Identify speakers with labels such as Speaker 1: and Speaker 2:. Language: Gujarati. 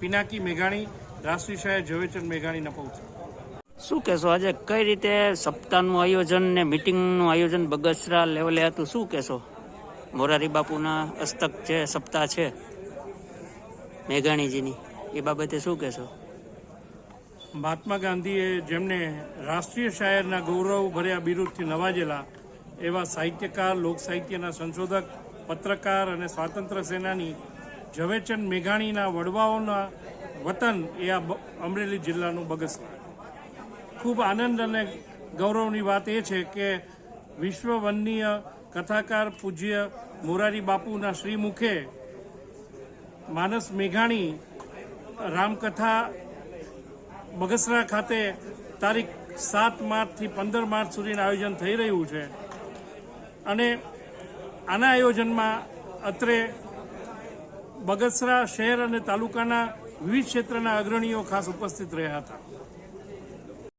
Speaker 1: પિનાકી મેઘાણી રાષ્ટ્રીય શાયર ઝવેરચંદ મેઘાણીના પૌત્ર
Speaker 2: શું કહેશો? આજે કઈ રીતે સપ્તાહનું આયોજન ને મિટિંગનું આયોજન બગસરા લેવલે હતું? શું કહેશો? મોરારી બાપુના અસ્તક છે સપ્તાહ છે મેઘાણીજીની. એ બાબતે શું કહેશો?
Speaker 1: મહાત્મા ગાંધીએ જેમને રાષ્ટ્રીય શાયરના ગૌરવ ભર્યા બિરુદથી નવાજેલા એવા સાહિત્યકાર લોક સાહિત્યના સંશોધક પત્રકાર અને સ્વાતંત્ર્ય સેનાની ઝવેરચંદ મેઘાણીના વડવાઓના વતન એ આ અમરેલી જિલ્લાનું બગસરા ખૂબ આનંદ અને ગૌરવની વાત એ છે કે વિશ્વ વન્ય કથાકાર પૂજ્ય મોરારી બાપુના શ્રીમુખે માનસ મેઘાણી રામકથા બગસરા ખાતે તારીખ સાત માર્ચથી પંદર માર્ચ સુધીનું આયોજન થઈ રહ્યું છે. અને આના આયોજનમાં અત્રે બગસરા શહેર અને તાલુકાના વિવિધ ક્ષેત્રના અગ્રણીઓ ખાસ ઉપસ્થિત રહ્યા હતા.